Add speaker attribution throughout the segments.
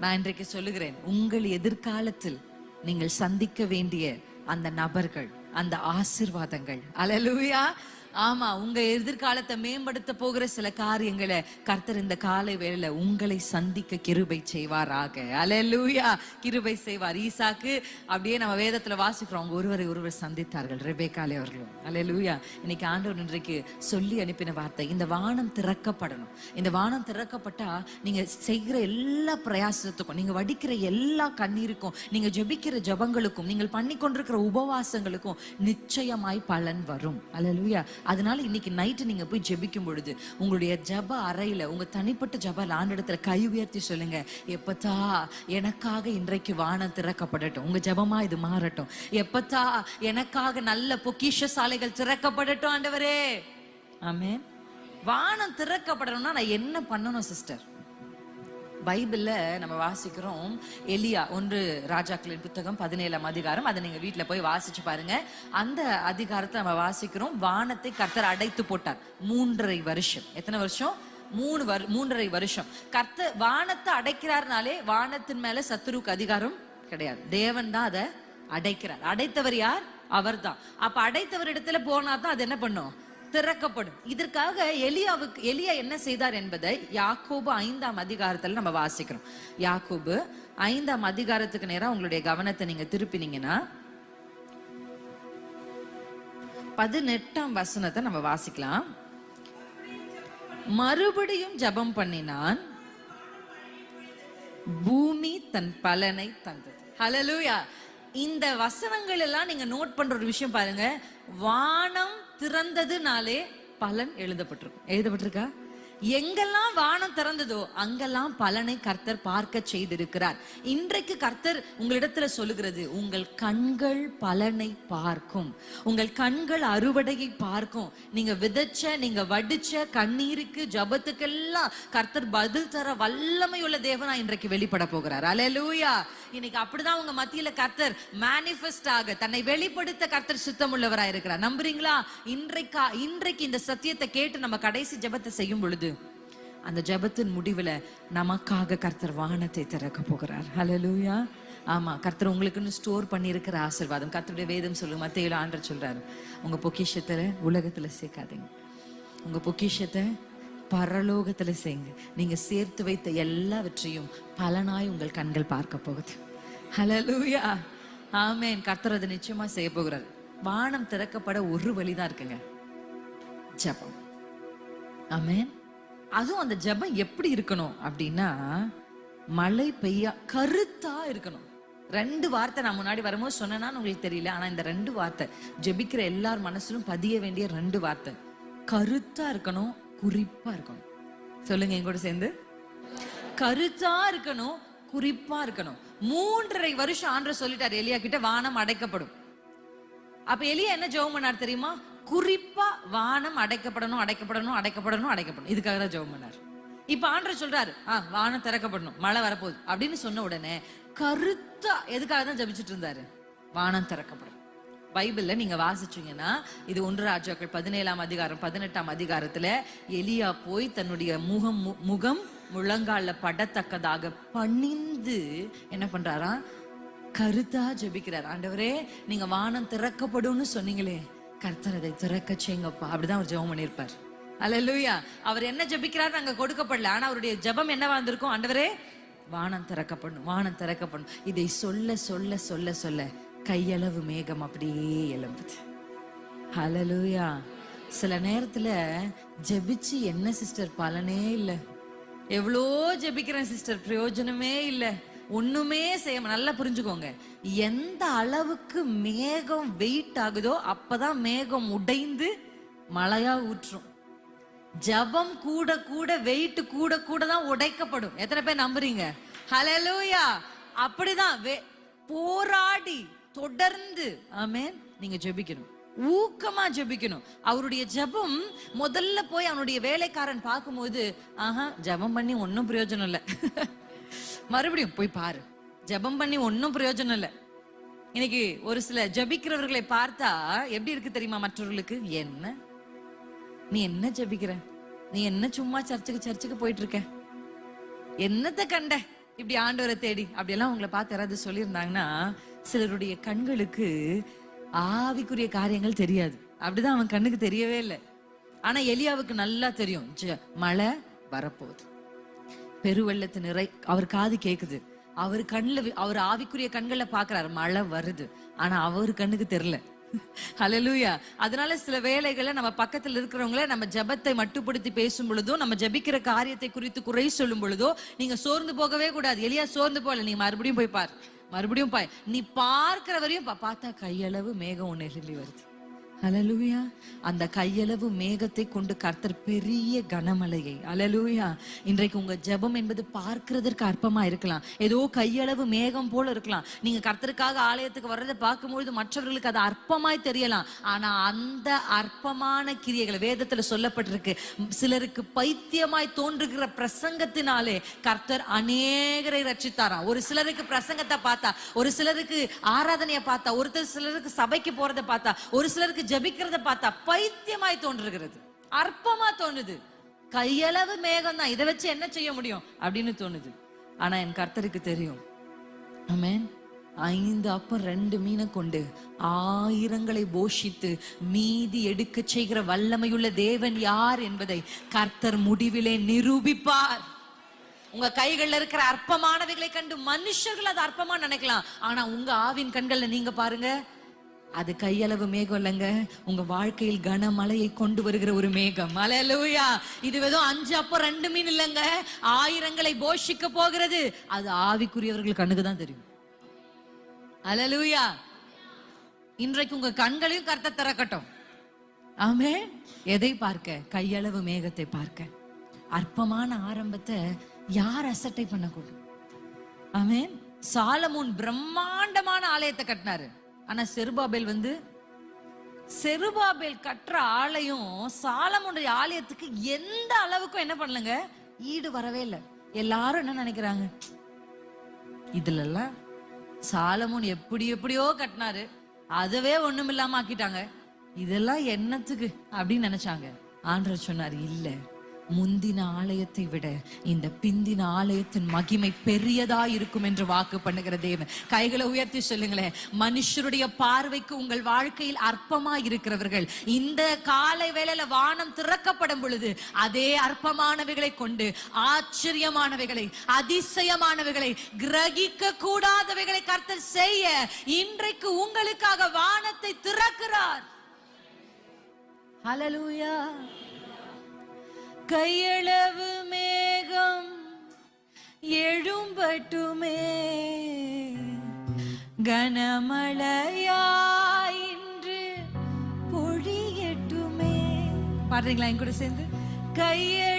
Speaker 1: நான் இன்றைக்கு சொல்லுகிறேன் உங்கள் எதிர்காலத்தில் நீங்கள் சந்திக்க வேண்டிய அந்த நபர்கள் அந்த ஆசிர்வாதங்கள். அலலூயா ஆமா உங்க எதிர்காலத்தை மேம்படுத்த போகிற சில காரியங்களை கர்த்தர் இந்த காலை வேளையில உங்களை சந்திக்க கிருபை செய்வாராக. அலலூயா கிருபை செய்வார். ஈசாக்கு அப்படியே நம்ம வேதத்துல வாசிக்கிறோம். அவங்க ஒருவரை ஒருவர் சந்தித்தார்கள். ரெபேக்காலே அவர்களும். அலலூயா இன்னைக்கு ஆண்டவர் இன்றைக்கு சொல்லி அனுப்பின வார்த்தை. இந்த வானம் திறக்கப்படணும். இந்த வானம் திறக்கப்பட்டா நீங்க செய்கிற எல்லா பிரயாசத்துக்கும் நீங்க வடிக்கிற எல்லா கண்ணீருக்கும் நீங்க ஜெபிக்கிற ஜெபங்களுக்கும் நீங்கள் பண்ணி கொண்டிருக்கிற உபவாசங்களுக்கும் நிச்சயமாய் பலன் வரும். அலலூயா அதனால இன்னைக்கு நைட்டு நீங்க போய் ஜெபிக்கும் பொழுது உங்களுடைய ஜப அறையில உங்க தனிப்பட்ட ஜப ஆண்டிடத்துல கை உயர்த்தி சொல்லுங்க. எப்பத்தா எனக்காக இன்றைக்கு வானம் திறக்கப்படட்டும். உங்க ஜெபமா இது மாறட்டும். எப்பத்தா எனக்காக நல்ல பொக்கிஷ சாலைகள் திறக்கப்படட்டும் ஆண்டவரே. ஆமே வானம் திறக்கப்படணும்னா நான் என்ன பண்ணணும் சிஸ்டர் பைபிளில் நம்ம வாசிக்கிறோம் எலியா ஒன்று ராஜாக்களின் புத்தகம் பதினேழாம் அதிகாரம். அதை நீங்க வீட்டில் போய் வாசிச்சு பாருங்க. அந்த அதிகாரத்தை நம்ம வாசிக்கிறோம் வானத்தை கர்த்தர் அடைத்து போட்டார். மூன்றரை வருஷம். எத்தனை வருஷம்? மூணு வரு மூன்றரை வருஷம். கர்த்தர் வானத்தை அடைக்கிறார்னாலே வானத்தின் மேல சத்துருக்கு அதிகாரம் கிடையாது. தேவன் தான் அதை அடைக்கிறார். அடைத்தவர் யார்? அவர்தான். அப்ப அடைத்தவர் இடத்துல போனா தான் அது என்ன பண்ணும்? திறக்கப்படும். இதற்காக எலியாவுக்கு எலியா என்ன செய்தார் என்பதை யாக்கோபு ஐந்தாம் அதிகாரத்தில் நம்ம வாசிக்கிறோம். யாக்கோபு ஐந்தாம் அதிகாரத்துக்கு நேரம் உங்களுடைய கவனத்தை நீங்க திருப்பினீங்கன்னா பதினெட்டாம் வசனத்தை நம்ம வாசிக்கலாம். மறுபடியும் ஜெபம் பண்ணினான். பூமி தன் பலனை தந்தது. ஹலலூயா இந்த வசனங்கள் எல்லாம் நீங்க நோட் பண்ற ஒரு விஷயம் பாருங்க. வானம் திறந்ததுனாலே பலன் எழுதப்பட்டிருக்கும். எழுதப்பட்டிருக்கா? எங்கெல்லாம் வானம் திறந்ததோ அங்கெல்லாம் பலனை கர்த்தர் பார்க்க செய்திருக்கிறார். இன்றைக்கு கர்த்தர் உங்களிடத்துல சொல்லுகிறது உங்கள் கண்கள் பலனை பார்க்கும். உங்கள் கண்கள் அறுவடையை பார்க்கும். நீங்க விதைச்ச நீங்க வடிச்ச கண்ணீருக்கு ஜபத்துக்கெல்லாம் கர்த்தர் பதில் தர வல்லமை உள்ள தேவனா இன்றைக்கு வெளிப்பட போகிறார். அலையலூயா இன்னைக்கு அப்படிதான் உங்க மத்தியில கர்த்தர் மேனிஃபெஸ்ட் ஆக தன்னை வெளிப்படுத்த கர்த்தர் சுத்தம் உள்ளவராயிருக்கிறார் நம்புறீங்களா? இன்றைக்கா இன்றைக்கு இந்த சத்தியத்தை கேட்டு நம்ம கடைசி ஜெபத்தை செய்யும் பொழுது அந்த ஜெபத்தின் முடிவில் நமக்காக கர்த்தர் வானத்தை திறக்க போகிறார். ஹலலூயா ஆமா கர்த்தர் உங்களுக்குன்னு ஸ்டோர் பண்ணியிருக்கிற ஆசீர்வாதம். கர்த்தருடைய வேதம் சொல்லுங்க மத்தியில ஆண்டர் சொல்றாரு. உங்க பொக்கிஷத்தில் உலகத்தில் சேர்க்காதீங்க. உங்க பொக்கிஷத்தை பரலோகத்தில் செய்யுங்க. நீங்க சேர்த்து வைத்த எல்லாவற்றையும் பலனாய் உங்கள் கண்கள் பார்க்க போகுது. ஹalleluya ஆமேன். கர்த்தர் அதை நிச்சயமா செய்ய போகிறார். வானம் திறக்கப்பட ஒரு வழிதான் இருக்குங்க. ஜெபம். ஆமேன். அதுவும் அந்த ஜெபம் எப்படி இருக்கணும் அப்படின்னா மழை பெய்யா கருத்தா இருக்கணும். ரெண்டு வார்த்தை நான் முன்னாடி வரும்போது சொன்னேன்னு உங்களுக்கு தெரியல ஆனா இந்த ரெண்டு வார்த்தை ஜெபிக்கிற எல்லார் மனசிலும் பதிய வேண்டிய ரெண்டு வார்த்தை. கருத்தா இருக்கணும் குறிப்பா இருக்கணும். சொல்லுங்க என் கூட சேர்ந்து. கருத்தா இருக்கணும் குறிப்பா இருக்கணும். மூன்றரை வருஷம் ஆண்டு சொல்லிட்டார் எலியா கிட்ட வானம் அடைக்கப்படும். அப்ப எலியா என்ன ஜெபம் பண்ணார் தெரியுமா? குறிப்பா வானம் அடைக்கப்படணும் அடைக்கப்படணும் அடைக்கப்படணும் அடைக்கப்படணும். இதுக்காக தான் ஜெபம் பண்ணார். இப்ப ஆண்டர் சொல்றாரு ஆ வானம் திறக்கப்படணும் மழை வரப்போகுது. அப்படின்னு சொன்ன உடனே கருத்தா எதுக்காக தான் ஜபிச்சுட்டு இருந்தாரு? வானம் திறக்கப்படும் பைபிள்ல நீங்க வாசிச்சீங்கன்னா இது ஒன்று ராஜாக்கள் பதினேழாம் அதிகாரம் பதினெட்டாம் அதிகாரத்துல எலியா போய் தன்னுடைய முகம் மு- முகம் முழங்கால படத்தக்கதாக பணிந்து என்ன பண்றாரா கருத்தா ஜெபிக்கிறார். ஆண்டவரே நீங்க வானம் திறக்கப்படும்னு சொன்னீங்களே கர்த்தர் அதை திறக்க செய்யுங்கப்பா. அப்படிதான் அவர் ஜெபம் பண்ணியிருப்பார். அல்லேலூயா அவர் என்ன ஜபிக்கிறார் அங்க கொடுக்கப்படல. ஆனா அவருடைய ஜெபம் என்னவா இருந்திருக்கும்? ஆண்டவரே வானம் திறக்கப்படணும் வானம் திறக்கப்படணும். இதை சொல்ல சொல்ல சொல்ல சொல்ல கையளவு மேகம் அப்படியே எழும்புது. ஹலலூயா சில நேரத்துல ஜெபிச்சு என்ன சிஸ்டர்? பலனே இல்லை. எவ்வளோ ஜெபிக்கிறேன் சிஸ்டர்? பிரயோஜனமே இல்லை. ஒண்ணுமே செய்ய நல்லா புரிஞ்சுக்கோங்க. எந்த அளவுக்கு மேகம் வெயிட் ஆகுதோ அப்பதான் மேகம் உடைந்து மழையா ஊற்றும். ஜபம் கூட கூட வெயிட் கூட கூட தான் உடைக்கப்படும். எத்தனை பேர் நம்புறீங்க? ஹலலூயா அப்படிதான் வே- போராடி தொடர்ந்து ஆமென் நீங்க ஜெபிக்கணும். ஊக்கமா ஜெபிக்கணும். அவருடைய ஜெபம் முதல்ல போய் அவனுடைய வேலைக்காரன் பார்க்கும்போது ஆஹா ஜெபம் பண்ணி ஒன்றும் பிரயோஜனம் இல்லை. மறுபடியும் போய் பாரு. ஜெபம் பண்ணி ஒன்றும் பிரயோஜனம் இல்லை. இன்னைக்கு ஒரு சில ஜெபிக்கிறவர்களை பார்த்தா எப்படி இருக்கு தெரியுமா மற்றவர்களுக்கு? என்ன? நீ என்ன ஜெபிக்கிற? நீ என்ன சும்மா சர்ச்சுக்கு சர்ச்சுக்கு போயிட்டு இருக்க என்னத்தை கண்ட? இப்படி ஆண்டவரை தேடி. அப்படியெல்லாம் உங்களை பார்த்து யாராவது சொல்லியிருந்தாங்கன்னா சிலருடைய கண்களுக்கு ஆவிக்குரிய காரியங்கள் தெரியாது. அப்படிதான் அவன் கண்ணுக்கு தெரியவே இல்லை. ஆனா எலியாவுக்கு நல்லா தெரியும். ஜ- மழை வரப்போகுது. பெருவெள்ளத்து நிறை அவர் காது கேக்குது. அவர் கண்ணுல அவர் ஆவிக்குரிய கண்கள்ல பாக்குறாரு மழை வருது. ஆனா அவர் கண்ணுக்கு தெரியல ஹலலூயா அதனால சில வேலைகளை நம்ம பக்கத்துல இருக்கிறவங்கள நம்ம ஜெபத்தை மட்டுப்படுத்தி பேசும் பொழுதோ நம்ம ஜபிக்கிற காரியத்தை குறித்து குறை சொல்லும் பொழுதோ நீங்க சோர்ந்து போகவே கூடாது. எளியா சோர்ந்து போகல நீ மறுபடியும் போய் பார். மறுபடியும் பாய். நீ பார்க்கிற வரையும் பா- பார்த்தா கையளவு மேகம் ஒன்று எழும்பி வருது. அலலூயா அந்த கையளவு மேகத்தை கொண்டு கர்த்தர் பெரிய கனமலையை அலலூயா இன்றைக்கு உங்க ஜெபம் என்பது பார்க்கிறதற்கு அற்பமா இருக்கலாம். ஏதோ கையளவு மேகம் போல இருக்கலாம். நீங்க கர்த்தருக்காக ஆலயத்துக்கு வர்றதை பார்க்கும்பொழுது மற்றவர்களுக்கு அது அற்பமாய் தெரியலாம். ஆனா அந்த அற்பமான கிரியைகளை வேதத்துல சொல்லப்பட்டிருக்கு. சிலருக்கு பைத்தியமாய் தோன்றுகிற பிரசங்கத்தினாலே கர்த்தர் அநேகரை ரச்சித்தாராம் ஒரு சிலருக்கு பிரசங்கத்தை பார்த்தா ஒரு சிலருக்கு ஆராதனையை பார்த்தா ஒருத்தர் சிலருக்கு சபைக்கு போறதை பார்த்தா ஒரு சிலருக்கு ஜபிக்கிறத பார்த்தா பைத்தியமாய் தோன்றுகிறது. அற்பமா தோணுது. கையளவு மேகம் தான் இதை வச்சு என்ன செய்ய முடியும்? அப்படின்னு தோணுது. ஆனா என் கர்த்தருக்கு தெரியும். ஆமென். ஐந்து அப்பம் ரெண்டு மீனை கொண்டு ஆயிரங்களை போஷித்து மீதி எடுக்க செய்கிற வல்லமையுள்ள தேவன் யார் என்பதை கர்த்தர் முடிவிலே நிரூபிப்பார். உங்க கைகள்ல இருக்கிற அற்பமானவைகளை கண்டு மனுஷர்கள் அது அற்பமா நினைக்கலாம். ஆனா உங்க ஆவின் கண்கள்ல நீங்க பாருங்க அது கையளவு மேகம் இல்லைங்க. உங்க வாழ்க்கையில் கனமழையை கொண்டு வருகிற ஒரு மேகம். அலலூயா இது வெதும் அஞ்சு அப்போ ரெண்டு மீன் இல்லைங்க. ஆயிரங்களை போஷிக்க போகிறது. அது ஆவிக்குரியவர்கள் கண்ணுக்கு தான் தெரியும். அலலுயா இன்றைக்கு உங்க கண்களையும் கருத்தை திறக்கட்டும். ஆமே எதை பார்க்க? கையளவு மேகத்தை பார்க்க. அற்பமான ஆரம்பத்தை யார் அசட்டை பண்ணக்கூடும் ஆமே சாலமோன் பிரம்மாண்டமான ஆலயத்தை கட்டினாரு. ஆனா செருபாபேல் வந்து செருபாபேல் கட்டுற ஆலயம் சாலமுடைய ஆலயத்துக்கு எந்த அளவுக்கும் என்ன பண்ணலங்க? ஈடு வரவே இல்லை. எல்லாரும் என்ன நினைக்கிறாங்க? இதுல எல்லாம் சாலமோன் எப்படி எப்படியோ கட்டினாரு. அதுவே ஒண்ணுமில்லாம ஆக்கிட்டாங்க. இதெல்லாம் என்னத்துக்கு அப்படின்னு நினைச்சாங்க. ஆண்டவர் சொன்னார் இல்லை. முந்தின ஆலயத்தை விட இந்த பிந்தின ஆலயத்தின் மகிமை பெரியதா இருக்கும் என்று வாக்கு பண்ணுகிற தேவன். கைகளை உயர்த்தி சொல்லுங்களேன். மனுஷருடைய பார்வைக்கு உங்கள் வாழ்க்கையில் அற்பமா இருக்கிறவர்கள் இந்த காலை வேளையில வானம் திறக்கப்படும் பொழுது அதே அற்பமானவைகளை கொண்டு ஆச்சரியமானவைகளை அதிசயமானவைகளை கிரகிக்க கூடாதவைகளை கர்த்தர் செய்ய இன்றைக்கு உங்களுக்காக வானத்தை திறக்கிறார். Hallelujah. கையளவு மேகம் எழும்பட்டுமே. கனமழையாயின்று பொழியட்டுமே. பாடுறீங்களா? என் கூட சேர்ந்து? கையெழு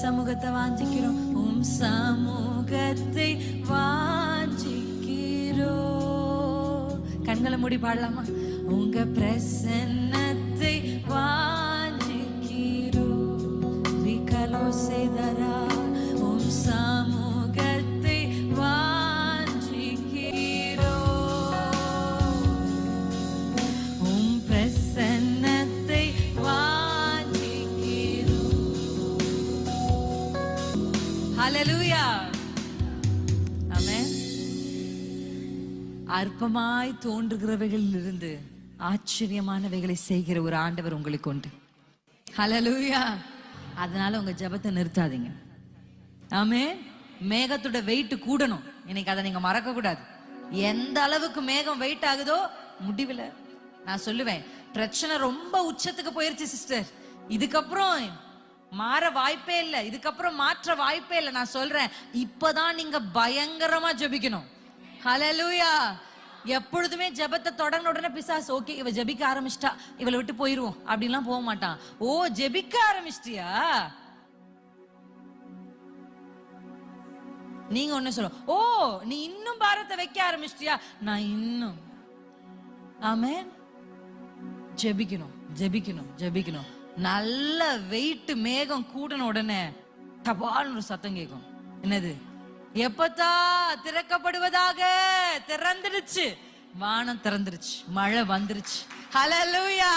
Speaker 1: சமூகத்தை வாஞ்சிக்கிறோம். உம் சமூகத்தை வாஞ்சிக்கிறோம். கண்களை மூடி பாடலாமா? உங்க பிரசன்ன அற்பமாய் தோன்றுகிறவைகளில் இருந்து ஆச்சரியமானவைகளை செய்கிற ஒரு ஆண்டவர் உங்களுக்கு உண்டு. ஹலலூயா அதனால உங்க ஜெபத்தை நிறுத்தாதீங்க. ஆமே மேகத்தோட வெயிட் கூடணும். இன்னைக்கு அதை நீங்க மறக்க கூடாது. எந்த அளவுக்கு மேகம் வெயிட் ஆகுதோ முடிவில். நான் சொல்லுவேன். பிரச்சனை ரொம்ப உச்சத்துக்கு போயிருச்சு சிஸ்டர் இதுக்கப்புறம் மாற வாய்ப்பே இல்லை. இதுக்கப்புறம் மாற்ற வாய்ப்பே இல்லை. நான் சொல்றேன். இப்பதான் நீங்க பயங்கரமா ஜெபிக்கணும். ஹலலூயா எப்பொழுதுமே ஜெபத்தை தொடங்கின உடனே பிசாஸ் ஓகே இவ ஜெபிக்க ஆரம்பிச்சிட்டா. இவளை விட்டு போயிருவோம். அப்படின்லாம் போக மாட்டான். ஓ ஜெபிக்க ஆரம்பிச்சிட்டியா? நீங்க ஒண்ணு சொல்ல ஓ நீ இன்னும் பாரத்தை வைக்க ஆரம்பிச்சிட்டியா? நான் இன்னும். ஆமென். ஜெபிக்கணும் ஜெபிக்கணும் ஜெபிக்கணும். நல்ல வெயிட் மேகம் கூட்டின உடனே தபால்னு ஒரு சத்தம் கேட்கும். என்னது? எப்பத்தா திறக்கப்படுவதாக? திறந்துடுச்சு. வானம் திறந்துருச்சு மழை வந்துருச்சு ஹலலூயா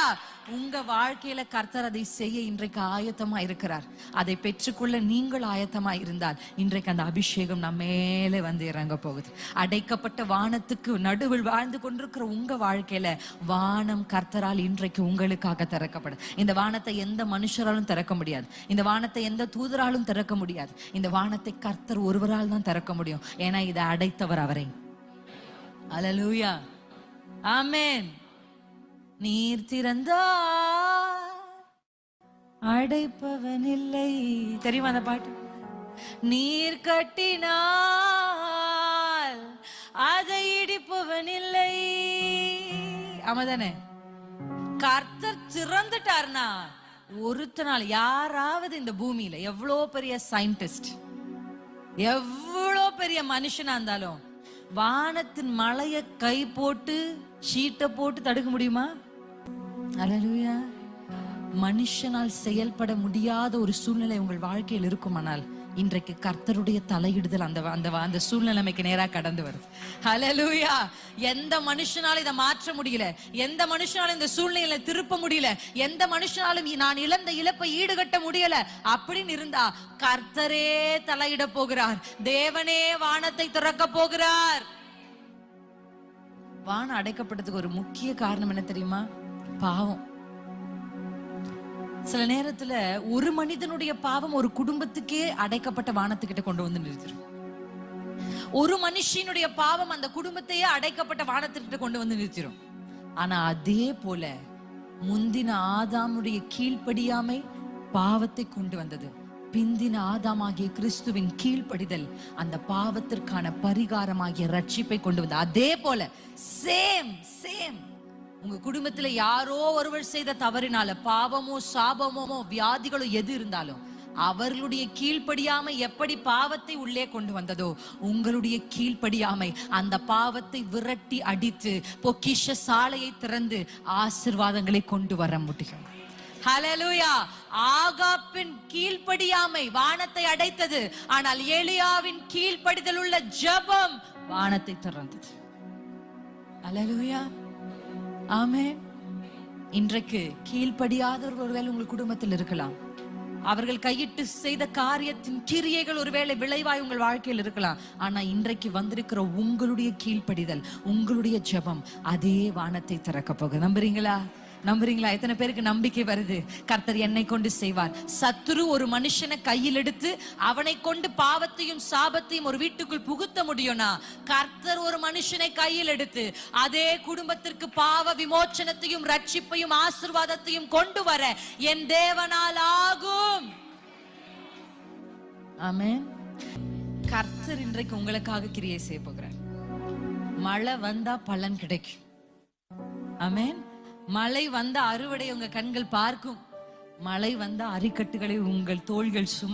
Speaker 1: உங்க வாழ்க்கையில கர்த்தர் அதை செய்ய இன்றைக்கு ஆயத்தமா இருக்கிறார். அதை பெற்றுக்கொள்ள நீங்கள் ஆயத்தமா இருந்தால் இன்றைக்கு அந்த அபிஷேகம் நம்ம மேலே வந்து இறங்க போகுது. அடைக்கப்பட்ட வானத்துக்கு நடுவில் வாழ்ந்து கொண்டிருக்கிற உங்க வாழ்க்கையில வானம் கர்த்தரால் இன்றைக்கு உங்களுக்காக திறக்கப்படும். இந்த வானத்தை எந்த மனுஷராலும் திறக்க முடியாது. இந்த வானத்தை எந்த தூதராலும் திறக்க முடியாது. இந்த வானத்தை கர்த்தர் ஒருவரால் தான் திறக்க முடியும். ஏன்னா இதை அடைத்தவர் அவரை. அலலூயா ஆமேன் நீர் திறந்தார். அடைப்பவன் இல்லை தெரியுமா அந்த பாட்டு? நீர் கட்டினால் அதை இடிப்பவன் இல்லை ஆமாதானே கர்த்தர் திறந்துட்டார்னா ஒருத்தனால் யாராவது இந்த பூமியில எவ்வளோ பெரிய சயின்டிஸ்ட் எவ்வளோ பெரிய மனுஷனா இருந்தாலும் வானத்தின் மலைய கை போட்டு ஷீட்டை போட்டு தடுக்க முடியுமா? அலலுயா மனுஷனால் செயல்பட முடியாத ஒரு சூழ்நிலை உங்கள் வாழ்க்கையில் இருக்குமானால் இன்றைக்கு கர்த்தருடைய தலையிடுதல் அந்த அந்த அந்த சூழ்நிலைமைக்கு நேராக கடந்து வருது. ஹலலூயா எந்த மனுஷனாலும் இதை மாற்ற முடியல? எந்த மனுஷனாலும் இந்த சூழ்நிலையில திருப்ப முடியல? எந்த மனுஷனாலும் நான் இழந்த இழப்பை ஈடுகட்ட முடியல? அப்படின்னு இருந்தா கர்த்தரே தலையிட போகிறார். தேவனே வானத்தை திறக்க போகிறார். வானம் அடைக்கப்பட்டதுக்கு ஒரு முக்கிய காரணம் என்ன தெரியுமா? பாவம். சில நேரத்துல ஒரு மனிதனுடைய பாவம் ஒரு குடும்பத்துக்கே அடைக்கப்பட்ட வானத்துக்கிட்ட கொண்டு வந்து நிறுத்திடும் ஒரு மனுஷனுடைய பாவம் அந்த குடும்பத்தையே அடைக்கப்பட்ட வானத்துக்கிட்ட கொண்டு வந்து நிறுத்திடும் ஆனா அதே போல முந்தின ஆதாமுடைய கீழ்ப்படியாமை பாவத்தை கொண்டு வந்தது. பிந்தின ஆதாமாகிய கிறிஸ்துவின் கீழ்ப்படிதல் அந்த பாவத்திற்கான பரிகாரமாகிய ரட்சிப்பை கொண்டு வந்தது. அதே போல சேம் சேம் உங்க குடும்பத்துல யாரோ ஒருவர் செய்த தவறினால பாவமோ சாபமோ வியாதிகளோ எது இருந்தாலும் அவர்களுடைய கீழ்ப்படியாமை எப்படி பாவத்தை உள்ளே கொண்டு வந்ததோ உங்களுடைய கீழ்ப்படியாமை அந்த பாவத்தை விரட்டி அடித்து பொக்கிஷ சாலையை திறந்து ஆசிர்வாதங்களை கொண்டு வர முடியும். ஹலலூயா ஆகாப்பின் கீழ்ப்படியாமை வானத்தை அடைத்தது. ஆனால் ஏலியாவின் கீழ்ப்படிதல் உள்ள ஜெபம் வானத்தை திறந்தது. Hallelujah amen. இன்றைக்கு கீழ்ப்படியாதவர்கள் ஒருவேளை உங்கள் குடும்பத்தில் இருக்கலாம். அவர்கள் கையிட்டு செய்த காரியத்தின் கிரியைகள் ஒருவேளை விளைவாய் உங்கள் வாழ்க்கையில் இருக்கலாம். ஆனா இன்றைக்கு வந்திருக்கிற உங்களுடைய கீழ்ப்படிதல் உங்களுடைய ஜெபம் அதே வானத்தை திறக்க போக நம்புறீங்களா? நம்புறீங்களா? எத்தனை பேருக்கு நம்பிக்கை வருது? கர்த்தர் என்னை கொண்டு செய்வார். சத்துரு ஒரு மனுஷனை கையில் எடுத்து அவனை கொண்டு பாவத்தையும் சாபத்தையும் ஒரு வீட்டுக்குள் புகுத்த முடியும்னா கர்த்தர் ஒரு மனுஷனை கையில் எடுத்து அதே குடும்பத்திற்கு பாவ விமோச்சனத்தையும் ரட்சிப்பையும் ஆசிர்வாதத்தையும் கொண்டு வர என் தேவனால் ஆகும். ஆமே கர்த்தர் இன்றைக்கு உங்களுக்காக கிரியை செய்ய போகிறார். மழை வந்தா பலன் கிடைக்கும். அமேன் மழை வந்த அறுவடை உங்க கண்கள் பார்க்கும். மழை வந்த அரிக்கட்டுகளை உங்கள் தோள்கள் சும